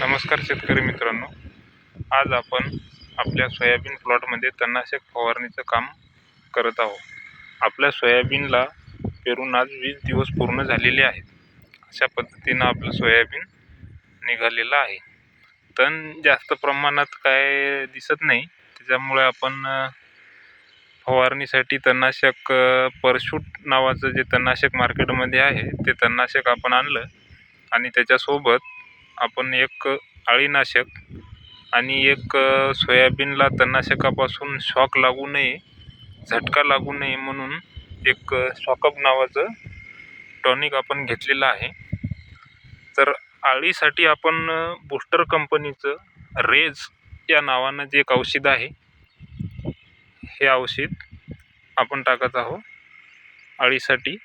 नमस्कार शेतकरी मित्रांनो. आज आपण आपल्या सोयाबीन प्लॉटमध्ये तणनाशक फवारणीचं काम करत आहोत. आपल्या सोयाबीनला पेरून आज वीस दिवस पूर्ण झालेले आहेत. अशा पद्धतीनं आपलं सोयाबीन निघालेलं आहे. तण जास्त प्रमाणात काय दिसत नाही. त्याच्यामुळे आपण फवारणीसाठी तणनाशक परशूट नावाचं जे तणनाशक मार्केटमध्ये आहे ते तणनाशक आपण आणलं आणि त्याच्यासोबत आपण एक अळीनाशक आणि एक सोयाबीनला तणनाशकापासून शॉक लागू नये झटका लागू नये म्हणून एक शॉकअप नावाचं टॉनिक आपण घेतलेलं आहे. तर अळीसाठी आपण बूस्टर कंपनीचं रेज या नावानं जे एक औषध आहे हे औषध आपण टाकत आहोत. अळीसाठी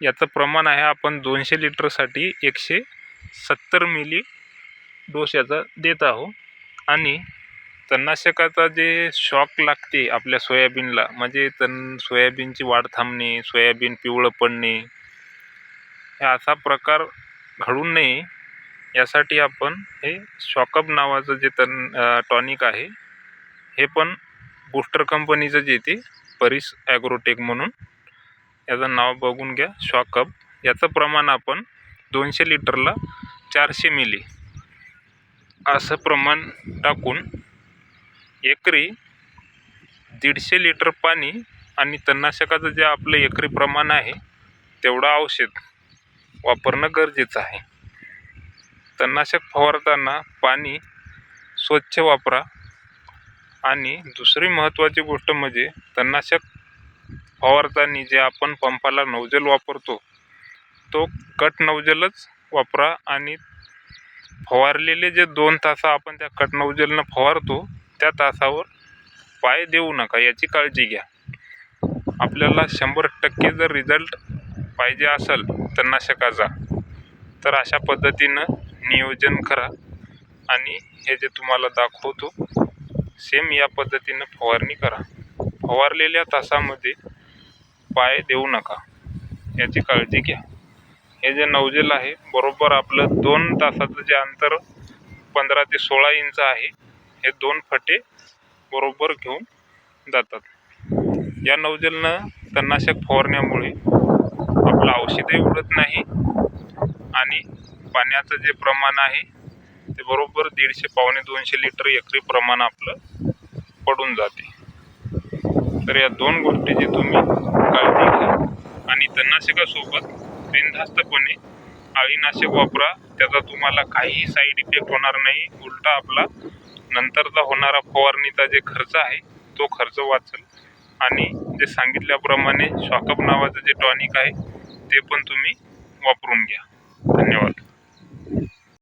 याचं प्रमाण आहे आपण दोनशे लिटरसाठी एकशे सत्तर मिली डोस याचा देत आहो. आणि तणनाशकाचा जे शॉक लागते आपल्या सोयाबीनला म्हणजे तण सोयाबीनची वाढ थांबणे सोयाबीन पिवळं पडणे हे असा प्रकार घडू नये यासाठी आपण हे शॉकअप नावाचं जे तण टॉनिक आहे हे पण बूस्टर कंपनीचं जे ते परिस ॲग्रोटेक म्हणून याचं नाव बघून घ्या शॉकअप. याचं प्रमाण आपण दोनशे लिटरला चारशे मिली. असं प्रमाण टाकून एकरी दीडशे लिटर पाणी आणि तणनाशकाचं जे आपलं एकरी प्रमाण आहे तेवढं औषध वापरणं गरजेचं आहे. तणनाशक फवारताना पाणी स्वच्छ वापरा. आणि दुसरी महत्त्वाची गोष्ट म्हणजे तणनाशक फवारताना जे आपण पंपाला नवजल वापरतो तो कट नवजलच वापरा आणि फवारलेले जे दोन तास आपण त्या कट नवजलनं फवारतो त्या तासावर पाय देऊ नका याची काळजी घ्या. आपल्याला शंभर टक्के जर रिझल्ट पाहिजे असेल तणनाशकाचा तर अशा पद्धतीनं नियोजन करा. आणि हे जे तुम्हाला दाखवतो सेम या पद्धतीनं फवारणी करा. फवारलेल्या तासामध्ये पाय देऊ नका याची काळजी घ्या. हे जे नवजेल आहे बरोबर आपलं दोन तासाचं जे अंतर पंधरा ते सोळा इंच आहे हे दोन फटे बरोबर घेऊन जातात. या नवजेलनं तणनाशक फवारण्यामुळे आपलं औषधही उडत नाही आणि पाण्याचं जे प्रमाण आहे ते बरोबर दीडशे पावणे दोनशे लिटर एकरी प्रमाण आपलं पडून जाते. तर या दोन गोष्टीची तुम्ही काळजी घ्या आणि तणनाशकासोबत बिनधास्तपणे अळीनाशक वापरा. त्याचा तुम्हाला काहीही साईड इफेक्ट होणार नाही. उलटा आपला नंतरचा होणारा फवारणीचा जे खर्च आहे तो खर्च वाचेल. आणि जे सांगितल्याप्रमाणे शॉकअप नावाचं जे टॉनिक आहे ते पण तुम्ही वापरून घ्या. धन्यवाद.